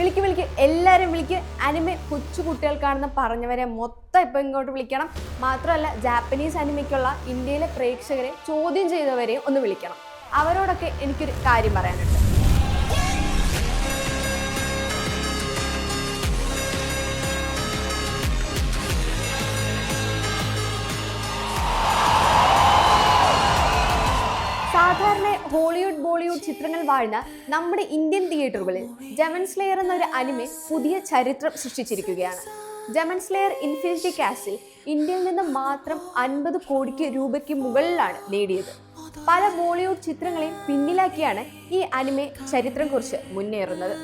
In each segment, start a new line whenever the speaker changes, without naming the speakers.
വിളിക്ക് വിളിക്ക്. എല്ലാവരും വിളിക്ക്. അനിമെ കൊച്ചു കുട്ടികൾക്കാണെന്ന് പറഞ്ഞവരെ മൊത്തം ഇപ്പം ഇങ്ങോട്ട് വിളിക്കണം. മാത്രമല്ല ജാപ്പനീസ് അനിമയ്ക്കുള്ള ഇന്ത്യയിലെ പ്രേക്ഷകരെ ചോദ്യം ചെയ്തവരെയും ഒന്ന് വിളിക്കണം. അവരോടൊക്കെ എനിക്കൊരു കാര്യം പറയാനുണ്ട്. ഹോളിവുഡ് ബോളിവുഡ് ചിത്രങ്ങൾ വാഴുന്ന നമ്മുടെ ഇന്ത്യൻ തിയേറ്ററുകളിൽ ജമൻ സ്ലെയർ എന്നൊരു അനിമെ പുതിയ ചരിത്രം സൃഷ്ടിച്ചിരിക്കുകയാണ്. ജമൻ സ്ലെയർ ഇൻഫിനിറ്റി കാസിൽ ഇന്ത്യയിൽ നിന്ന് മാത്രം അൻപത് കോടിക്ക് രൂപയ്ക്ക് മുകളിലാണ് നേടിയത്. പല ബോളിവുഡ് ചിത്രങ്ങളെയും പിന്നിലാക്കിയാണ് ഈ അനിമെ ചരിത്രം കുറിച്ച് മുന്നേറുന്നത്.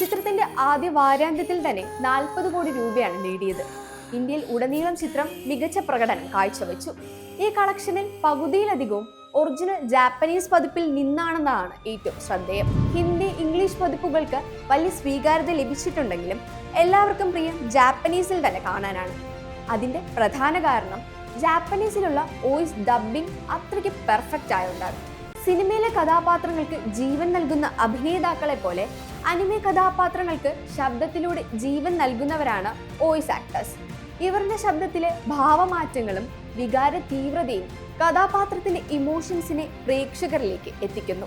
ചിത്രത്തിന്റെ ആദ്യ വാരാന്ത്യത്തിൽ തന്നെ നാൽപ്പത് കോടി രൂപയാണ് നേടിയത്. ഇന്ത്യയിൽ ഉടനീളം ചിത്രം മികച്ച പ്രകടനം കാഴ്ചവെച്ചു. ഈ കളക്ഷനിൽ പകുതിയിലധികവും ഒറിജിനൽ ജാപ്പനീസ് പതിപ്പിൽ നിന്നാണെന്നാണ് ഏറ്റവും ശ്രദ്ധേയം. ഹിന്ദി ഇംഗ്ലീഷ് പതിപ്പുകൾക്ക് വലിയ സ്വീകാര്യത ലഭിച്ചിട്ടുണ്ടെങ്കിലും എല്ലാവർക്കും പ്രിയം ജാപ്പനീസിൽ തന്നെ കാണാനാണ്. അതിന്റെ പ്രധാന കാരണം ജാപ്പനീസിലുള്ള വോയിസ് ഡബ്ബിംഗ് അത്രയ്ക്ക് പെർഫെക്റ്റ് ആയുണ്ടാകും സിനിമയിലെ കഥാപാത്രങ്ങൾക്ക് ജീവൻ നൽകുന്ന അഭിനേതാക്കളെ പോലെ അനിമെ കഥാപാത്രങ്ങൾക്ക് ശബ്ദത്തിലൂടെ ജീവൻ നൽകുന്നവരാണ് വോയിസ് ആക്ടേഴ്സ്. ഇവരുടെ ശബ്ദത്തിലെ ഭാവമാറ്റങ്ങളും വികാര തീവ്രതയും കഥാപാത്രത്തിന്റെ ഇമോഷൻസിനെ പ്രേക്ഷകരിലേക്ക് എത്തിക്കുന്നു.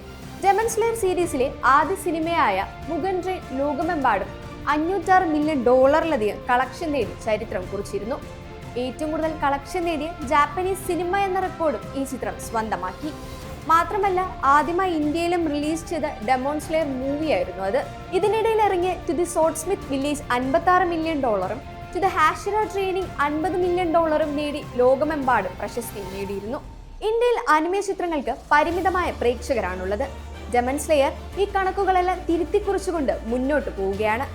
സ്ലെയർ സീരീസിലെ ആദ്യ സിനിമയായ മുഗൻ ലോകമെമ്പാടും അഞ്ഞൂറ്റാറ് മില്യൺ ഡോളറിലധികം കളക്ഷൻ നേടി ചരിത്രം കുറിച്ചിരുന്നു. ഏറ്റവും കൂടുതൽ കളക്ഷൻ നേടിയ ജാപ്പനീസ് സിനിമ എന്ന റെക്കോർഡും ഈ ചിത്രം സ്വന്തമാക്കി. മാത്രമല്ല ആദ്യമായി ഇന്ത്യയിലും റിലീസ് ചെയ്ത ഡെമോൺസ്ലെയർ മൂവിയായിരുന്നു അത്. ഇതിനിടയിൽ ഇറങ്ങിയ to the swordsmith village അൻപത്തി മില്യൺ ഡോളറും ടു ദ ഹാഷിറ ട്രെയിനിങ് അൻപത് മില്യൺ ഡോളറും നേടി ലോകമെമ്പാടും പ്രശസ്തി നേടിയിരുന്നു. ഇന്ത്യയിൽ അനിമേ ചിത്രങ്ങൾക്ക് പരിമിതമായ പ്രേക്ഷകരാണുള്ളത്. ജമൻസ്ലെയർ സ്ലെയർ ഈ കണക്കുകളെല്ലാം തിരുത്തിക്കുറിച്ചുകൊണ്ട് മുന്നോട്ട് പോവുകയാണ്.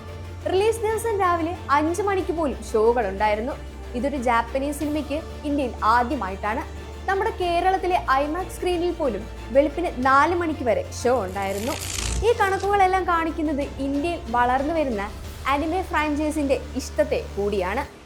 റിലീസ് ദിവസം രാവിലെ അഞ്ച് മണിക്ക് പോലും ഷോകൾ ഉണ്ടായിരുന്നു. ഇതൊരു ജാപ്പനീസ് സിനിമയ്ക്ക് ഇന്ത്യയിൽ ആദ്യമായിട്ടാണ്. നമ്മുടെ കേരളത്തിലെ ഐമാക്സ് സ്ക്രീനിൽ പോലും വെളുപ്പിന് നാല് മണിക്ക് വരെ ഷോ ഉണ്ടായിരുന്നു. ഈ കണക്കുകളെല്ലാം കാണിക്കുന്നത് ഇന്ത്യയിൽ വളർന്നു വരുന്ന അനിമെ ഫ്രാഞ്ചൈസിന്റെ ഇഷ്ടത്തെ കൂടിയാണ്